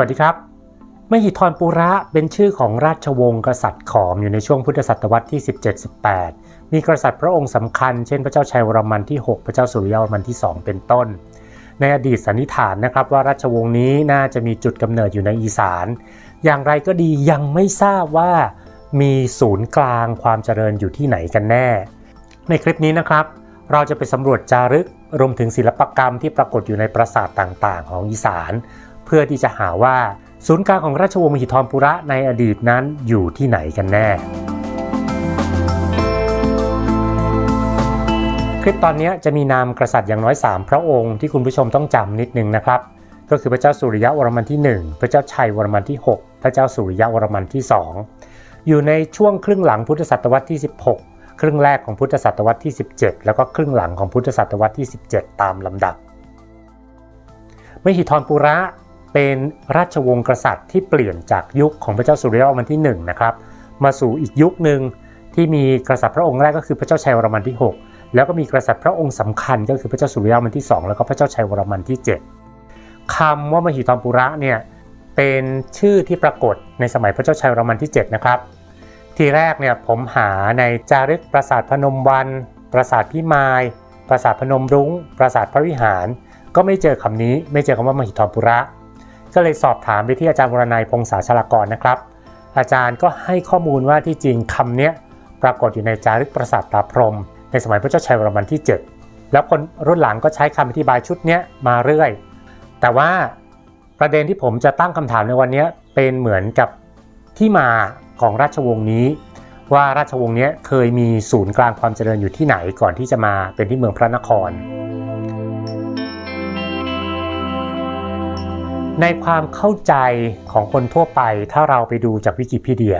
วัสดีครับ มหิธรปุระเป็นชื่อของราชวงศ์กษัตริย์ขอมอยู่ในช่วงพุทธศตวรรษที่ 17-18 มีกษัตริย์พระองค์สำคัญ เช่นพระเจ้าชัยวรมันที่ 6 พระเจ้าสุริยวรมันที่ 2 เป็นต้น ในอดีตสันนิษฐานนะครับว่าราชวงศ์นี้น่าจะมีจุดกำเนิดอยู่ในอีสาน อย่างไรก็ดียังไม่ทราบว่ามีศูนย์กลางความเจริญอยู่ที่ไหนกันแน่ ในคลิปนี้นะครับ เราจะไปสำรวจจารึกรวมถึงศิลปกรรมที่ปรากฏอยู่ในปราสาทต่างๆ ของอีสาน พื่อที่จะหาว่าศูนย์กลางของราชวงศ์มหิธรปุระในอดีตนั้นอยู่ที่ไหนกันแน่ คลิปตอนนี้จะมีนามกษัตริย์อย่างน้อย 3 พระองค์ที่คุณผู้ชมต้องจำนิดนึงนะครับ ก็คือพระเจ้าสุริยะวรมันที่ 1 พระเจ้าชัยวรมันที่ 6 พระเจ้าสุริยะวรมันที่ 2 อยู่ในช่วงครึ่งหลังพุทธศตวรรษที่ 16 ครึ่งแรกของพุทธศตวรรษที่ 17 แล้วก็ครึ่งหลังของพุทธศตวรรษที่ 17 ตามลำดับมหิธรปุระ เป็นราชวงศ์กษัตริย์ที่เปลี่ยนจากยุคของพระเจ้าสุริยวรมันที่1นะครับมาสู่อีกยุคหนึ่งที่มีกษัตริย์พระองค์แรกก็คือพระเจ้าชัยวรมันที่ 6 แล้วก็มีกษัตริย์พระองค์สำคัญก็คือพระเจ้าสุริยวรมันที่ 2 แล้วก็พระเจ้าชัยวรมันที่ 7คำว่ามหิธรปุระเนี่ยเป็นชื่อที่ปรากฏในสมัยพระเจ้าชัยวรมันที่ 7 นะครับ ทีแรกเนี่ยผมหาในจารึกปราสาทพนมวัน ปราสาทพิมาย ปราสาทพนมรุง้ง ปราสาทพระวิหาร ก็ไม่เจอคำนี้ไม่เจอคำว่ามหิธรปุระ ก็เลยสอบถามไปที่อาจารย์วรนัยพงษาชลากรนะครับ อาจารย์ก็ให้ข้อมูลว่าที่จริงคำเนี้ยปรากฏอยู่ในจารึกปราสาทตาพรม ในสมัยพระเจ้าชัยวรมันที่ 7 แล้วคนรุ่นหลังก็ใช้คำอธิบายชุดเนี้ยมาเรื่อย แต่ว่าประเด็นที่ผมจะตั้งคำถามในวันนี้เป็นเหมือนกับที่มาของราชวงศ์นี้ ว่าราชวงศ์นี้เคยมีศูนย์กลางความเจริญอยู่ที่ไหนก่อนที่จะมาเป็นที่เมืองพระนคร ในความเข้าใจของคนทั่วไป ถ้าเราไปดูจากวิกิพีเดีย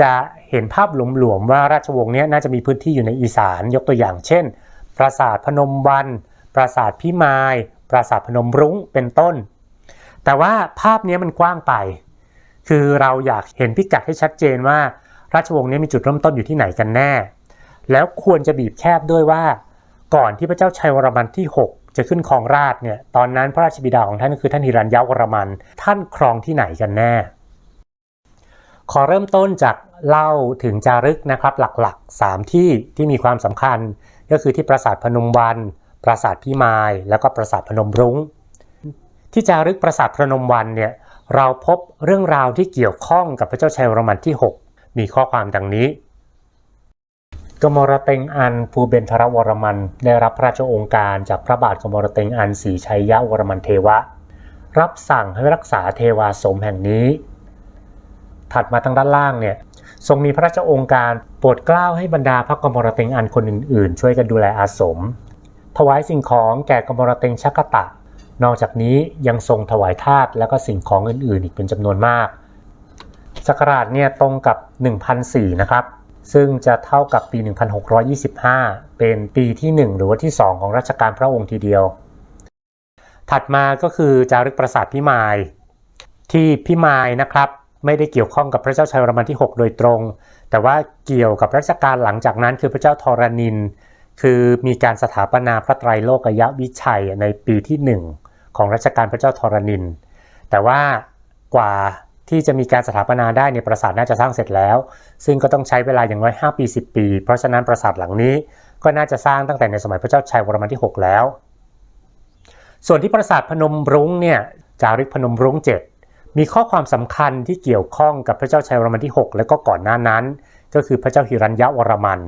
จะเห็นภาพหลวมๆว่าราชวงศ์นี้น่าจะมีพื้นที่อยู่ในอีสานยกตัวอย่างเช่น ปราสาทพนมวัน ปราสาทพิมาย ปราสาทพนมรุ้งเป็นต้น แต่ว่าภาพนี้มันกว้างไป คือเราอยากเห็นพิกัดให้ชัดเจนว่า ราชวงศ์นี้มีจุดเริ่มต้นอยู่ที่ไหนกันแน่ แล้วควรจะบีบแคบด้วยว่า ก่อนที่พระเจ้าชัยวรมันที่ 6 จะขึ้นครองราชเนี่ยตอนนั้นพระราชบิดาของท่านก็คือท่านฮิรัญยวรมัน ท่านครองที่ไหนกันแน่ ขอเริ่มต้นจากเล่าถึงจารึกนะครับหลักๆ 3 ที่ที่มีความสำคัญ ก็คือที่ปราสาทพนมวัน ปราสาทพิมาย แล้วก็ปราสาทพนมรุง้ง ที่จารึกปราสาทพนมวันเนี่ยเราพบเรื่องราวที่เกี่ยวข้องกับพระเจ้าชัยวรมันที่ 6 มีข้อความดังนี้ กมรเต็งอันภูเบนทรวรมันได้รับพระราชองค์การจากพระบาทกมรเต็งอันศรีชัยยะวรมันเทวะ รับสั่งให้รักษาเทวาสมแห่งนี้ ถัดมาทางด้านล่างเนี่ยทรงมีพระราชองค์การโปรดเกล้าให้บรรดาพระกมรเต็งอันคนอื่นๆ ช่วยกันดูแลอาสม ถวายสิ่งของแก่กมรเต็งชักกะตะ นอกจากนี้ยังทรงถวายทาสและก็สิ่งของอื่นๆ อีกเป็นจำนวนมากสักราชเนี่ยตรงกับ1004นะครับ ซึ่งจะเท่ากับปี 1625 เป็นปีที่ 1 หรือว่าที่ 2 ของรัชกาลพระองค์ทีเดียว ถัดมาก็คือจารึกปราสาทพิมาย ที่พิมายนะครับไม่ได้เกี่ยวข้องกับพระเจ้าชัยวรมันที่ 6 โดยตรง แต่ว่าเกี่ยวกับรัชกาลหลังจากนั้นคือพระเจ้าทรณิน คือมีการสถาปนาพระไตรโลกยวิชัยในปีที่ 1 ของรัชกาลพระเจ้าทรณิน แต่ว่ากว่า ที่จะมีการสถาปนาได้เนี่ยปราสาทน่าจะสร้างเสร็จแล้ว ซึ่งก็ต้องใช้เวลาอย่างน้อย 5 ปี 10 ปี เพราะฉะนั้นปราสาทหลังนี้ก็น่าจะสร้างตั้งแต่ในสมัยพระเจ้าชัยวรมันที่ 6 แล้ว ส่วนที่ปราสาทพนมรุ้งเนี่ยจารึกพนมรุ้ง 7 มีข้อความสำคัญที่เกี่ยวข้องกับพระเจ้าชัยวรมันที่ 6 และก็ก่อนหน้านั้น ก็คือพระเจ้าหิรัญยวรมัน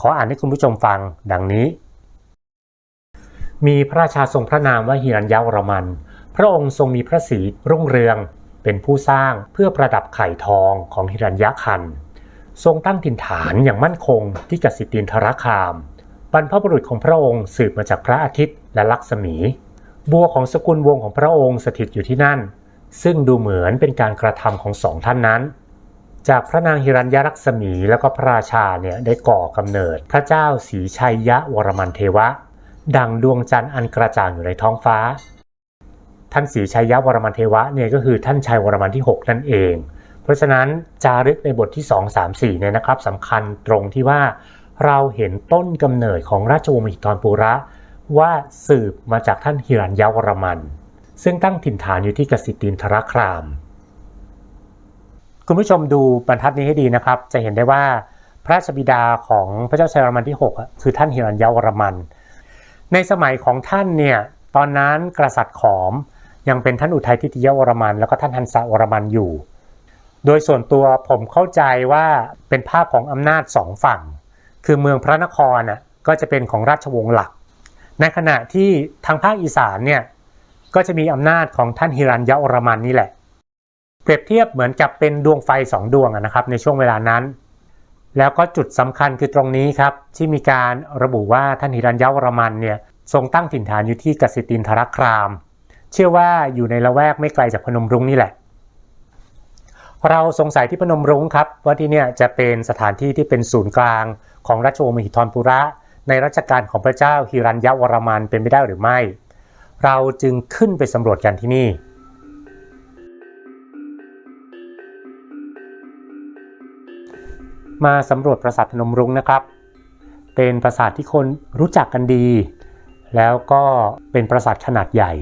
ขออ่านให้คุณผู้ชมฟังดังนี้ มีพระราชาทรงพระนามว่าหิรัญยวรมัน พระองค์ทรงมีพระศรีรุ่งเรือง เป็นผู้สร้างเพื่อประดับไข่ทองของหิรัญยคัน ทรงตั้งถิ่นฐานอย่างมั่นคงที่กสิตินทรคาม บรรพบุรุษของพระองค์สืบมาจากพระอาทิตย์และลักษมี บัวของสกุลวงศ์ของพระองค์สถิตอยู่ที่นั่น ซึ่งดูเหมือนเป็นการกระทำของสองท่านนั้นจากพระนางฮิรัญยลักษมีแล้วก็พระราชาเนี่ยได้ก่อกำเนิดพระเจ้าศรีชัยยะวรมันเทวะ ดังดวงจันทร์อันกระจ่างอยู่ในท้องฟ้า ท่านศรีชัยยะวรมันเทวะเนี่ยก็คือท่านชัยวรมันที่ 6 นั่นเอง เพราะฉะนั้นจารึกในบทที่ 2 3 4เนี่ยนะครับสำคัญตรงที่ว่าเราเห็นต้นกำเนิดของราชวงศ์มหิธรปุระ ว่าสืบมาจากท่านฮิรัญยวรมัน ซึ่งตั้งถิ่นฐานอยู่ที่กสิตินทรคราม คุณผู้ชมดูบรรทัดนี้ให้ดีนะครับ จะเห็นได้ว่าพระราชบิดาของพระเจ้าชัยวรมันที่ 6 คือท่านฮิรัญยวรมัน ในสมัยของท่านเนี่ยตอนนั้นกษัตริย์ขอม ยังเป็นท่านอุทัยทิตยวรมัน แล้วก็ท่านฮันสวรมันอยู่ โดยส่วนตัวผมเข้าใจว่าเป็นภาพของอำนาจสองฝั่ง คือเมืองพระนครน่ะก็จะเป็นของราชวงศ์หลัก ในขณะที่ทางภาคอีสานเนี่ยก็จะมีอำนาจของท่านฮิรัญยวรมันนี่แหละ เปรียบเทียบเหมือนกับเป็นดวงไฟสองดวงนะครับในช่วงเวลานั้น แล้วก็จุดสำคัญคือตรงนี้ครับที่มีการระบุว่าท่านฮิรัญยวรมันเนี่ยทรงตั้งถิ่นฐานอยู่ที่กสิตินทรคราม เชื่อว่าอยู่ในละแวกไม่ไกลจากพนมรุ้งนี่แหละ เราสงสัยที่พนมรุ้งครับว่าที่เนี่ยจะเป็นสถานที่ที่เป็นศูนย์กลางของราชวงศ์มหิธรปุระ ในรัชกาลของพระเจ้าฮิรัญยวรมันเป็นไปได้หรือไม่ เราจึงขึ้นไปสำรวจกันที่นี่มาสำรวจปราสาทพนมรุ้งนะครับ เป็นปราสาทที่คนรู้จักกันดี แล้วก็เป็นปราสาทขนาดใหญ่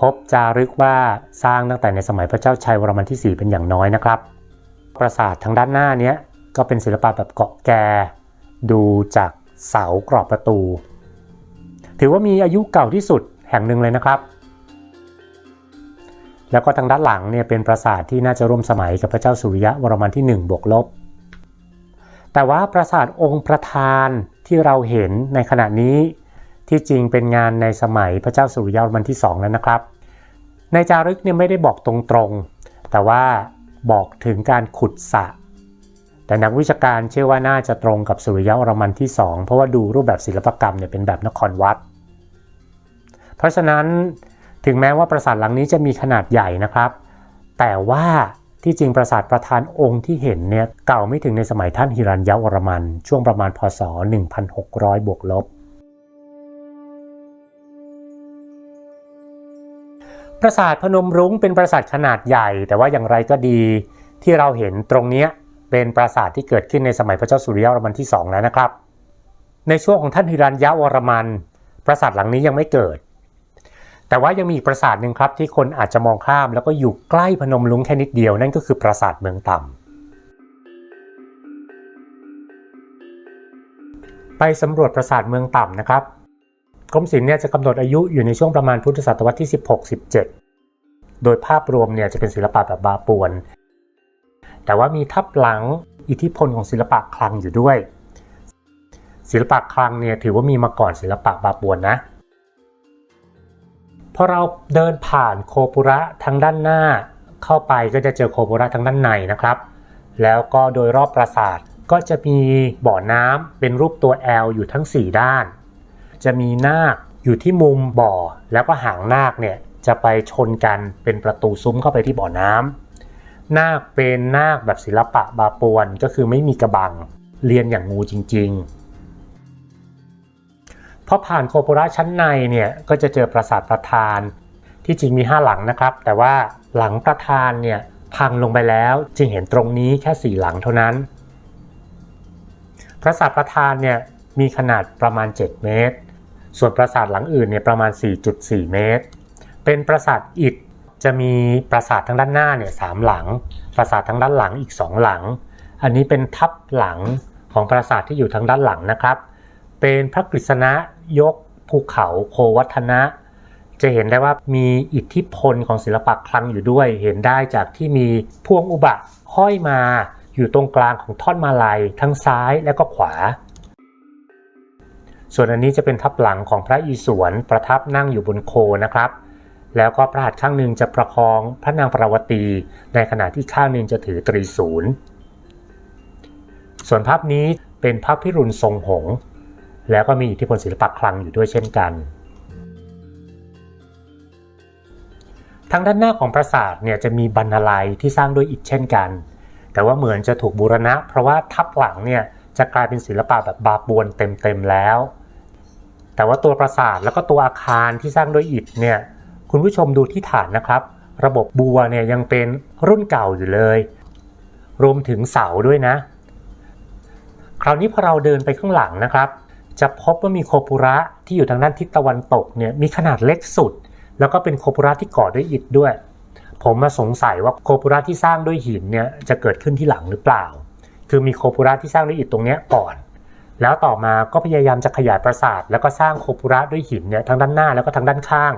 พบจารึกว่าสร้างตั้งแต่ในสมัยพระเจ้าชัยวรมันที่ 4 เป็นอย่างน้อยนะครับ ปราสาททางด้านหน้านี้ก็เป็นศิลปะแบบเกาะแก ดูจากเสากรอบประตู ถือว่ามีอายุเก่าที่สุดแห่งหนึ่งเลยนะครับ แล้วก็ทางด้านหลังเนี่ยเป็นปราสาทที่น่าจะร่วมสมัยกับพระเจ้าสุริยะวรมันที่ 1 บวกลบ แต่ว่าปราสาทองค์ประธานที่เราเห็นในขณะนี้ ที่จริงเป็นงานในสมัยพระเจ้าสุริยวรมันที่ 2 แล้วนะครับ ในจารึกเนี่ยไม่ได้บอกตรงๆ แต่ว่าบอกถึงการขุดสระแต่นักวิชาการเชื่อว่าน่าจะตรงกับสุริยะวรมันที่ 2 เพราะว่าดูรูปแบบศิลปกรรมเนี่ยเป็นแบบนครวัด เพราะฉะนั้นถึงแม้ว่าปราสาทหลังนี้จะมีขนาดใหญ่นะครับ แต่ว่าที่จริงปราสาทประธานองค์ที่เห็นเนี่ยเก่าไม่ถึงในสมัยท่านฮิรัญยวรมัน ช่วงประมาณพศ 1600 บวกลบ ปราสาทพนมรุ้งเป็นปราสาทขนาดใหญ่ แต่ว่าอย่างไรก็ดีที่เราเห็นตรงนี้เป็นปราสาทที่เกิดขึ้นในสมัยพระเจ้าสุริยวรมันที่ 2 แล้วนะครับ ในช่วงของท่านฮิรัญยวรมัน ปราสาทหลังนี้ยังไม่เกิด แต่ว่ายังมีอีกปราสาทหนึ่งครับที่คนอาจจะมองข้าม แล้วก็อยู่ใกล้พนมรุ้งแค่นิดเดียวนั่นก็คือปราสาทเมืองต่ำไปสำรวจปราสาทเมืองต่ำนะครับ กรมศิลป์เนี่ยจะกำหนดอายุอยู่ในช่วงประมาณพุทธศตวรรษที่ 16-17 โดยภาพรวมเนี่ยจะเป็นศิลปะแบบบาปวน แต่ว่ามีทับหลังอิทธิพลของศิลปะคลังอยู่ด้วย ศิลปะคลังเนี่ยถือว่ามีมาก่อนศิลปะบาปวนนะพอเราเดินผ่านโคปุระทางด้านหน้าเข้าไปก็จะเจอโคปุระทางด้านในนะครับ แล้วก็โดยรอบปราสาทก็จะมีบ่อน้ำเป็นรูปตัว L อยู่ทั้ง 4 ด้าน จะมีนาคอยู่ที่มุมบ่อ แล้วก็หางนาคเนี่ยจะไปชนกันเป็นประตูซุ้มเข้าไปที่บ่อน้ำนาคเป็นนาคแบบศิลปะบาปวนก็คือไม่มีกระบังเรียนอย่างงูจริง ๆ พอผ่านโคโประชั้นในเนี่ยก็จะเจอปราสาทประธานที่จริงมี 5 หลังนะครับ แต่ว่าหลังประธานเนี่ยพังลงไปแล้วจึงเห็นตรงนี้แค่ 4 หลังเท่านั้น ปราสาทประธานเนี่ยมีขนาดประมาณ 7 เมตร ส่วนปราสาทหลังอื่นเนี่ยประมาณ 4.4 เมตร เป็นปราสาทอิฐจะมีปราสาททางด้านหน้าเนี่ยสามหลัง ปราสาททางด้านหลังอีก 2 หลัง อันนี้เป็นทับหลังของปราสาทที่อยู่ทางด้านหลังนะครับ เป็นพระกฤษณะยกภูเขาโควัฒนะ จะเห็นได้ว่ามีอิทธิพลของศิลปะคลังอยู่ด้วย เห็นได้จากที่มีพวงอุบะห้อยมาอยู่ตรงกลางของท่อนมาลัยทั้งซ้ายและก็ขวา ส่วนอันนี้จะเป็นทับหลังของพระอิศวรประทับนั่งอยู่บนโคนะครับ แล้วก็พระหัตถ์ข้างหนึ่งจะประคองพระนางปราวตี ในขณะที่ข้างหนึ่งจะถือตรีศูนย์ส่วนภาพนี้เป็นภาพพิรุณทรงหงส์แล้วก็มีอิทธิพลศิลปะคลังอยู่ด้วยเช่นกัน ทางด้านหน้าของปราสาทเนี่ยจะมีบรรลัยที่สร้างด้วยอิฐเช่นกัน แต่ว่าเหมือนจะถูกบูรณะ เพราะว่าทับหลังเนี่ยจะกลายเป็นศิลปะแบบบาปวนเต็มๆแล้ว แต่ว่าตัวปราสาทแล้วก็ตัวอาคารที่สร้างด้วยอิฐเนี่ยคุณผู้ชมดูที่ฐานนะครับ ระบบบัวเนี่ยยังเป็นรุ่นเก่าอยู่เลย รวมถึงเสาด้วยนะ คราวนี้พอเราเดินไปข้างหลังนะครับ จะพบว่ามีโคปุระที่อยู่ทางด้านทิศตะวันตกเนี่ยมีขนาดเล็กสุด แล้วก็เป็นโคปุระที่ก่อด้วยอิฐด้วย ผมมาสงสัยว่าโคปุระที่สร้างด้วยหินเนี่ยจะเกิดขึ้นที่หลังหรือเปล่า คือมีโคปุระที่สร้างด้วยอิฐตรงนี้ก่อน แล้วต่อมาก็พยายามจะขยายปราสาท แล้วก็สร้างโคปุระด้วยหินเนี่ยทั้งด้านหน้าแล้วก็ทั้งด้านข้าง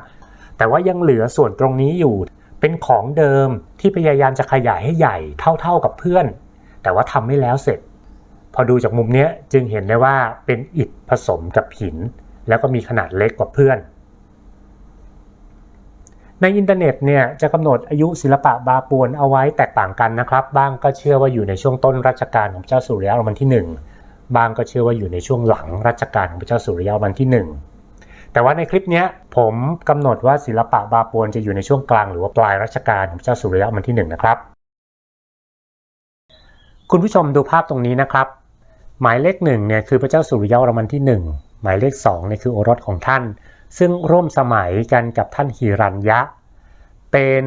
แต่ว่ายังเหลือส่วนตรงนี้อยู่ เป็นของเดิมที่พยายามจะขยายให้ใหญ่เท่าๆกับเพื่อน แต่ว่าทำไม่แล้วเสร็จ พอดูจากมุมเนี้ยจึงเห็นได้ว่าเป็นอิฐผสมกับหิน แล้วก็มีขนาดเล็กกว่าเพื่อน ในอินเทอร์เน็ตเนี่ยจะกำหนดอายุศิลปะบาปวนเอาไว้แตกต่างกันนะครับ บ้างก็เชื่อว่าอยู่ในช่วงต้นรัชกาลของเจ้าสุริยะรมันที่หนึ่ง บางก็เชื่อว่าอยู่ในช่วงหลังรัชกาลของพระเจ้าสุริยวรมันที่หนึ่งแต่ว่าในคลิปนี้ผมกำหนดว่าศิลปะบาปวนจะอยู่ในช่วงกลางหรือว่าปลายรัชกาลของพระเจ้าสุริยะวรมันที่หนึ่งนะครับ คุณผู้ชมดูภาพตรงนี้นะครับ หมายเลขหนึ่งเนี่ยคือพระเจ้าสุริยะวรมันที่หนึ่งหมายเลขสองเนี่ยคือโอรสของท่าน ซึ่งร่วมสมัยกันกับท่านหิรัญยะ เป็น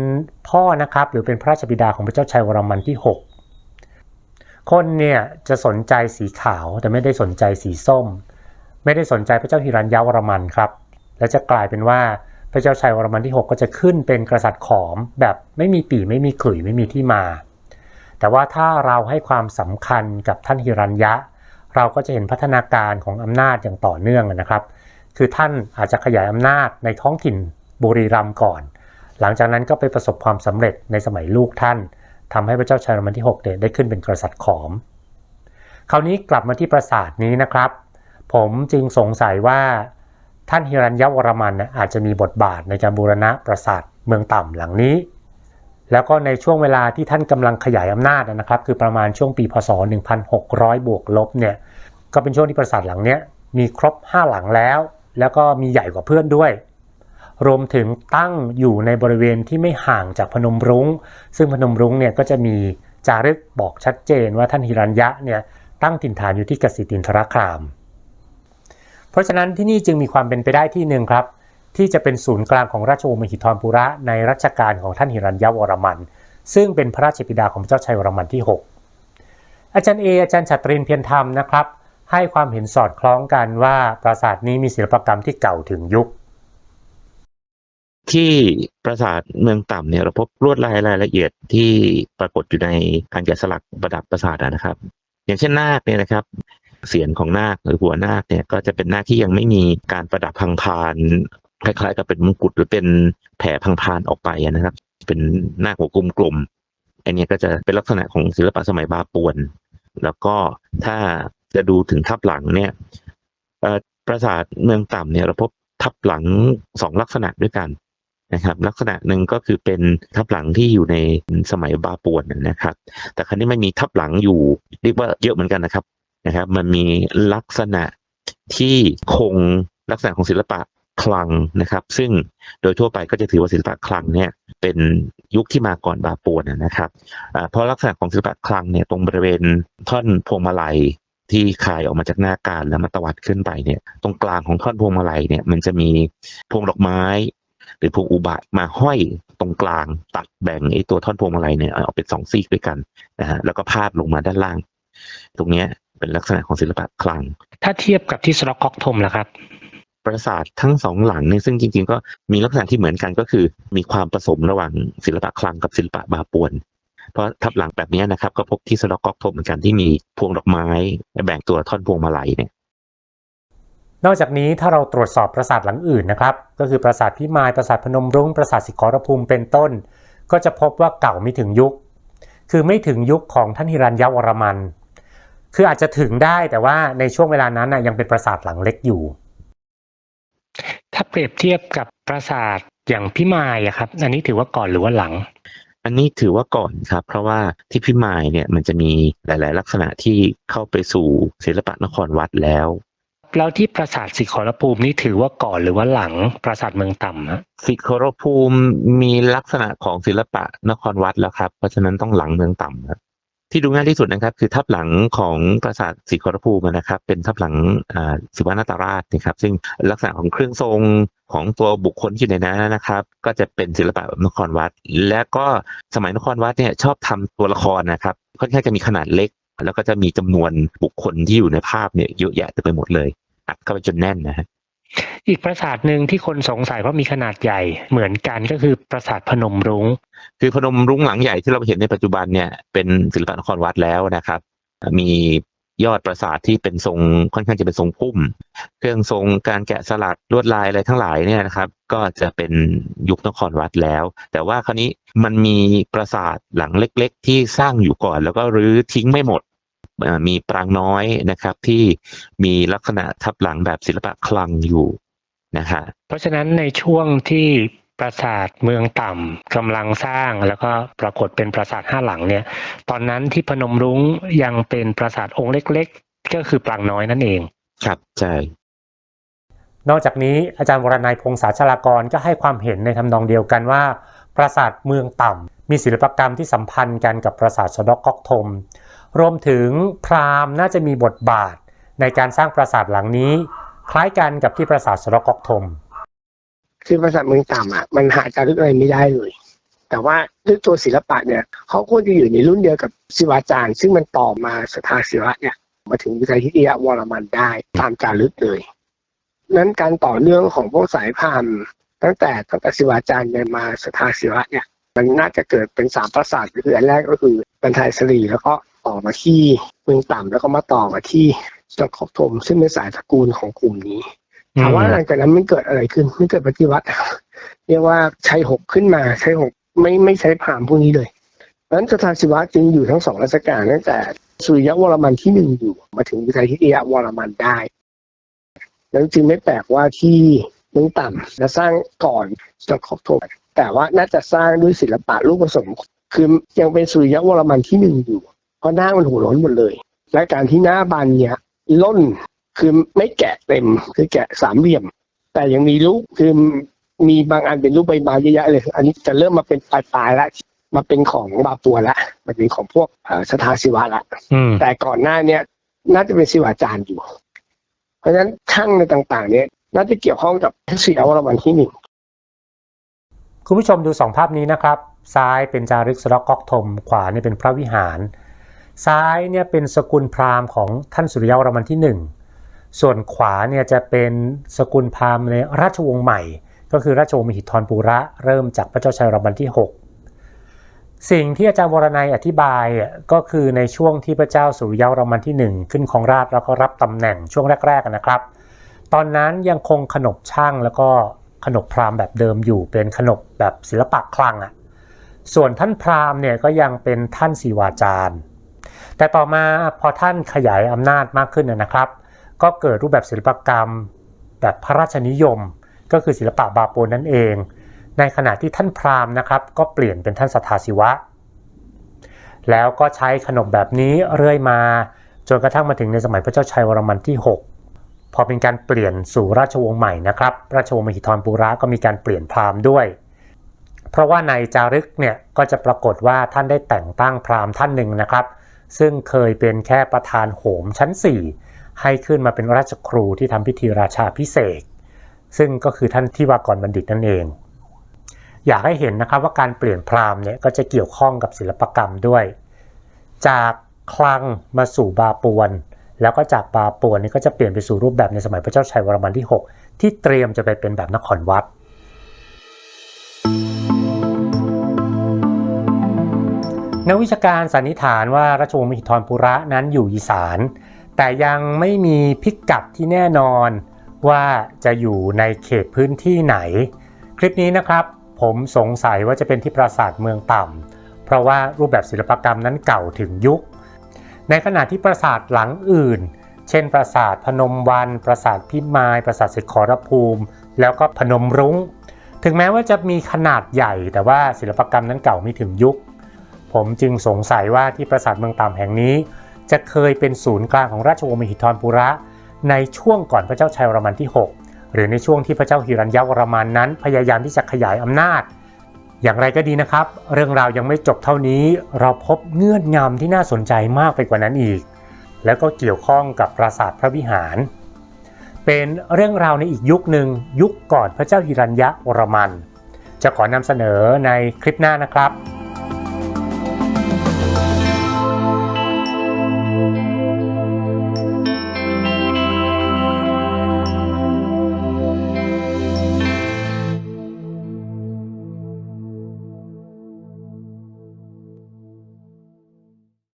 พ่อนะครับหรือเป็นพระราชบิดาของพระเจ้าชัยวรมันที่6 คนเนี่ยจะสนใจสีขาวแต่ไม่ได้สนใจสีส้ม ไม่ได้สนใจพระเจ้าหิรัญยะวรมันครับ และจะกลายเป็นว่าพระเจ้าชัยวรมันที่ 6 ก็จะขึ้นเป็นกษัตริย์ขอม แบบไม่มีปีไม่มีขลุ่ยไม่มีที่มา แต่ว่าถ้าเราให้ความสำคัญกับท่านหิรัญยะ เราก็จะเห็นพัฒนาการของอำนาจอย่างต่อเนื่องนะครับ คือท่านอาจจะขยายอำนาจในท้องถิ่นบุรีรัมย์ก่อน หลังจากนั้นก็ไปประสบความสำเร็จในสมัยลูกท่าน ทำให้พระเจ้าชัยวรมันที่ 6เนี่ยได้ขึ้นเป็นกษัตริย์ขอม คราวนี้กลับมาที่ปราสาทนี้นะครับ ผมจึงสงสัยว่าท่านฮิรัญยวรมันนะอาจจะมีบทบาทในการบูรณะปราสาทเมืองต่ำหลังนี้ แล้วก็ในช่วงเวลาที่ท่านกำลังขยายอำนาจนะครับ คือประมาณช่วงปีพศ 1600 บวกลบเนี่ยก็เป็นช่วงที่ปราสาทหลังเนี้ยมีครบ 5 หลังแล้ว แล้วก็มีใหญ่กว่าเพื่อนด้วย รวมถึงตั้งอยู่ในบริเวณที่ไม่ห่างจากพนมรุง้ง ซึ่งพนมรุ้งเนี่ยก็จะมีจารึกบอกชัดเจนว่าท่านหิรัญยะเนี่ยตั้งถิ่นฐานอยู่ที่กสิตินทรคราม เพราะฉะนั้นที่นี่จึงมีความเป็นไปได้ที่หนึ่งครับ ที่จะเป็นศูนย์กลางของราชวงศ์มหิธรปุระในรัชกาลของท่านหิรัญยะวรมัน ซึ่งเป็นพระราชบิดาของพระเจ้าชัยวรมันที่ 6 อาจารย์เออาจารย์ฉัตรินเพียรธรรมนะครับ ให้ความเห็นสอดคล้องกันว่าปราสาทนี้มีศิลปกรรมที่เก่าถึงยุค ที่ปราสาทเมืองต่ำเนี่ยเราพบลวดลายรายละเอียดที่ปรากฏอยู่ในการแกะสลักประดับปราสาทนะครับ อย่างเช่นนาคเนี่ยนะครับเสียนของนาคหรือหัวนาคเนี่ยก็จะเป็นนาคที่ยังไม่มีการประดับพังพานคล้ายๆ กับเป็นมงกุฎหรือเป็นแผ่พังพานออกไปนะครับ เป็นนาคหัวกลมๆอันนี้ก็จะเป็นลักษณะของศิลปะสมัยบาปวน แล้วก็ถ้าจะดูถึงทับหลังเนี่ยปราสาทเมืองต่ำเนี่ยเราพบทับหลังสองลักษณะด้วยกัน นะครับลักษณะหนึ่งก็คือเป็นทับหลังที่อยู่ในสมัยบาปวนนะครับ แต่ครั้นี้ไม่มีทับหลังอยู่เรียกว่าเยอะเหมือนกันนะครับนะครับ มันมีลักษณะที่คงลักษณะของศิลปะคลังนะครับ ซึ่งโดยทั่วไปก็จะถือว่าศิลปะคลังเนี่ยเป็นยุคที่มาก่อนบาปวนนะครับเพราะลักษณะของศิลปะคลังเนี่ยตรงบริเวณท่อนพวงมาลัยที่คายออกมาจากหน้าการแล้วมาตวัดขึ้นไปเนี่ย ตรงกลางของท่อนพวงมาลัยเนี่ยมันจะมีพวงดอกไม้ หรือพวงอุบะมาห้อยตรงกลางตัดแบ่งไอ้ตัวท่อนพวงมาลัยเนี่ยออกเป็นสองซีกด้วยกันนะฮะแล้วก็พาดลงมาด้านล่าง ตรงเนี้ยเป็นลักษณะของศิลปะคลัง ถ้าเทียบกับที่สร็อกก๊อกทมล่ะครับ ปราสาททั้งสองหลังเนี่ยซึ่งจริง ๆ ก็มีลักษณะที่เหมือนกันก็คือ มีความผสมระหว่างศิลปะคลังกับศิลปะบาปวนเพราะทับหลังแบบเนี้ยนะครับก็พบที่สร็อกก๊อกทมเหมือนกันที่มีพวงดอกไม้แบ่งตัวท่อนพวงมาลัยเนี่ย นอกจากนี้ถ้าเราตรวจสอบปราสาทหลังอื่นนะครับก็คือปราสาทพิมายปราสาทพนมรุ้งปราสาทสิขรภูมิเป็นต้น ก็จะพบว่าเก่าไม่ถึงยุค คือไม่ถึงยุคของท่านฮิรัญยวรมัน คืออาจจะถึงได้แต่ว่าในช่วงเวลานั้นนะยังเป็นปราสาทหลังเล็กอยู่ ถ้าเปรียบเทียบกับปราสาทอย่างพิมายอะครับ อันนี้ถือว่าก่อนหรือว่าหลังอันนี้ถือว่าก่อนครับ เพราะว่าที่พิมายเนี่ยมันจะมีหลาย ๆ ลักษณะที่เข้าไปสู่ศิลปะนครวัดแล้ว แล้วที่ปราสาทสิขรภูมินี่ถือว่าก่อนหรือว่าหลังปราสาทเมืองต่ำฮะสิขรภูมิมีลักษณะของศิลปะนครวัดแล้วครับ เพราะฉะนั้นต้องหลังเมืองต่ำครับที่ดูง่ายที่สุดนะครับ คือทับหลังของปราสาทสิขรภูมินะครับ เป็นทับหลังศิวนาตราชนะครับซึ่งลักษณะของเครื่องทรงของตัวบุคคลที่อยู่ในนั้นนะครับ ก็จะเป็นศิลปะแบบนครวัด และก็สมัยนครวัดเนี่ยชอบทำตัวละครนะครับค่อนข้างจะมีขนาดเล็ก แล้วก็จะมีจำนวนบุคคลที่อยู่ในภาพเนี่ยเยอะแยะเต็มไปหมดเลย อัดเข้าไปจนแน่นนะฮะอีกปราสาทหนึ่งที่คนสงสัยว่ามีขนาดใหญ่เหมือนกันก็คือปราสาทพนมรุง้ง คือพนมรุ้งหลังใหญ่ที่เราเห็นในปัจจุบันเนี่ยเป็นศิลปะนครวัดแล้วนะครับ มียอดปราสาทที่เป็นทรงค่อนข้างจะเป็นทรงพุ่ม เครื่องทรงการแกะสลักลวดลายอะไรทั้งหลายเนี่ยนะครับ ก็จะเป็นยุคนครวัดแล้ว แต่ว่าคราวนี้มันมีปราสาทหลังเล็ก ๆ ที่สร้างอยู่ก่อน แล้วก็รื้อทิ้งไม่หมดเอ่อ มีปรางน้อยนะครับ ที่มีลักษณะทับหลังแบบศิลปะคลังอยู่นะฮะเพราะฉะนั้นในช่วงที่ปราสาทเมืองต่ำกำลังสร้างแล้วก็ปรากฏเป็นปราสาทห้าหลังเนี่ย ตอนนั้นที่พนมรุ้งยังเป็นปราสาทองค์เล็ก ๆ ก็คือปรางน้อยนั่นเอง ครับใช่นอกจากนี้อาจารย์วรนัยพงษาชลากรก็ให้ความเห็นในทำนองเดียวกันว่า ปราสาทเมืองต่ำมีศิลปกรรมที่สัมพันธ์กันกับปราสาทสะเดอกก๊อกทม รวมถึงพราหมณ์น่าจะมีบทบาทในการสร้างปราสาทหลังนี้ คล้ายกันกับที่ปราสาทสะกอกทมคือภาษาทเมืองต่ำอะมันหาจารึกอะไรไม่ได้เลย แต่ว่าด้วยตัวศิลปะเนี่ยเขาควรจะอยู่ในรุ่นเดียวกับศิวาจารย์ ซึ่งมันต่อมาสถาศิวะเนี่ยมาถึงวิทยาทิตยวรมันได้ตามจารึกเลยนั้นการต่อเนื่องของพวกสายพานตั้งแต่ตั้งแต่ศิวาจารย์ยันมาสถาศิวะเนี่ยมันน่าจะเกิดเป็นสามปราสาทคืออันแรกก็คือบันทายสรีแล้วก็ ต่อมาที่เมืองต่ำแล้วก็มาต่อมาที่สตอกทมซึ่งเป็นสายตระกูลของกลุ่มนี้ถามว่าหลังจากนั้นมันเกิดอะไรขึ้นมันเกิดปฏิวัติ เรียกว่าชัยหกขึ้นมาชัยหกไม่ไม่ใช้พราหมณ์พวกนี้เลยเพราะฉะนั้นสถาศิวะจึงอยู่ทั้งสองรัชกาลตั้งแต่สุริยวรมันที่หนึ่งอยู่ มาถึงวิทยาทิตยวรมันได้แล้วจึงไม่แปลกว่าที่เมืองต่ำจะสร้างก่อนสตอกโทมแต่ว่าน่าจะสร้างด้วยศิลปะรูปผสมคือยังเป็นสุริยวรมันที่หนึ่งอยู่เพ ราะหน้ามันหัวโล้นหมดเลย และการที่หน้าบานเนี่ยล่นคือไม่แกะเต็มคือแกะสามเหลี่ยม แต่ยังมีรูปคือมีบางอันเป็นรูปใบไม้เยอะๆเลย อันนี้จะเริ่มมาเป็นปลายๆแล้วมาเป็นของบาปัวละมาเป็นของพวกเอ่อสถาศิวะละอืมแต่ก่อนหน้าเนี้ยน่าจะเป็นศิวาจารย์อยู่ เพราะฉะนั้นช่างในต่างๆ เนี้ยน่าจะเกี่ยวข้องกับเสียวรมันที่หนึ่งคุณผู้ชมดูสองภาพนี้นะครับ ซ้ายเป็นจารึกสะเดอกก๊อกทม ขวาเนี่ยเป็นพระวิหาร ซ้ายเนี่ยเป็นสกุลพราหมณ์ของท่านสุริยวรมันที่หนึ่งส่วนขวาเนี่ยจะเป็นสกุลพราหมณ์ในราชวงศ์ใหม่ ก็คือราชวงศ์มหิธรปุระเริ่มจากพระเจ้าชัยรมันที่ 6 สิ่งที่อาจารย์วรนัยอธิบายก็คือในช่วงที่พระเจ้าสุริยวรมันที่ 1 ขึ้นของราชแล้วก็รับตำแหน่งช่วงแรกๆนะครับ ตอนนั้นยังคงขนบช่างแล้วก็ขนบพราหมณ์แบบเดิมอยู่เป็นขนบแบบศิลปะคลังอะส่วนท่านพราหมณ์เนี่ยก็ยังเป็นท่านศิวาจารย์ แต่ต่อมาพอท่านขยายอำนาจมากขึ้นนะครับ ก็เกิดรูปแบบศิลปกรรมแบบพระราชนิยม ก็คือศิลปะบาปูนนั่นเอง ในขณะที่ท่านพราหมณ์นะครับ ก็เปลี่ยนเป็นท่านสทาศิวะ แล้วก็ใช้ขนบแบบนี้เรื่อยมาจนกระทั่งมาถึงในสมัยพระเจ้าชัยวรมันที่ 6 พอเป็นการเปลี่ยนสู่ราชวงศ์ใหม่นะครับ ราชวงศ์มหิธรปุระก็มีการเปลี่ยนพราหมณ์ด้วย เพราะว่าในจารึกเนี่ยก็จะปรากฏว่าท่านได้แต่งตั้งพราหมณ์ท่านหนึ่งนะครับ ซึ่งเคยเป็นแค่ประธานโหมชั้น 4 ให้ขึ้นมาเป็นราชครูที่ทำพิธีราชาพิเศษ ซึ่งก็คือท่านที่วากรบัณฑิตนั่นเอง อยากให้เห็นนะครับว่าการเปลี่ยนพราหมณ์เนี่ยก็จะเกี่ยวข้องกับศิลปกรรมด้วย จากคลังมาสู่บาปวน แล้วก็จากบาปวนนี่ก็จะเปลี่ยนไปสู่รูปแบบในสมัยพระเจ้าชัยวรมันที่ 6 ที่เตรียมจะไปเป็นแบบนครวัด นักวิชาการสันนิษฐานว่าราชวงศ์มหิธรปุระนั้นอยู่อีสาน แต่ยังไม่มีพิกัดที่แน่นอนว่าจะอยู่ในเขตพื้นที่ไหน คลิปนี้นะครับผมสงสัยว่าจะเป็นที่ปราสาทเมืองต่ำเพราะว่ารูปแบบศิลปกรรมนั้นเก่าถึงยุค ในขณะที่ปราสาทหลังอื่น เช่น ปราสาทพนมวัน ปราสาทพิมาย ปราสาทสิขรภูมิ แล้วก็พนมรุง้ง ถึงแม้ว่าจะมีขนาดใหญ่แต่ว่าศิลปกรรมนั้นเก่าไม่ถึงยุค ผมจึงสงสัยว่าที่ปราสาทเมืองต่ำแห่งนี้ จะเคยเป็นศูนย์กลางของราชวงศ์มหิธรปุระ ในช่วงก่อนพระเจ้าชัยวรมันที่ 6 หรือในช่วงที่พระเจ้าหิรัญยวรมันนั้น พยายามที่จะขยายอำนาจ อย่างไรก็ดีนะครับ เรื่องราวยังไม่จบเท่านี้ เราพบเงื่อนงำที่น่าสนใจมากไปกว่านั้นอีก แล้วก็เกี่ยวข้องกับปราสาทพระวิหาร เป็นเรื่องราวในอีกยุคหนึ่งยุคก่อนพระเจ้าหิรัญยวรมันจะขอนำเสนอในคลิปหน้านะครับ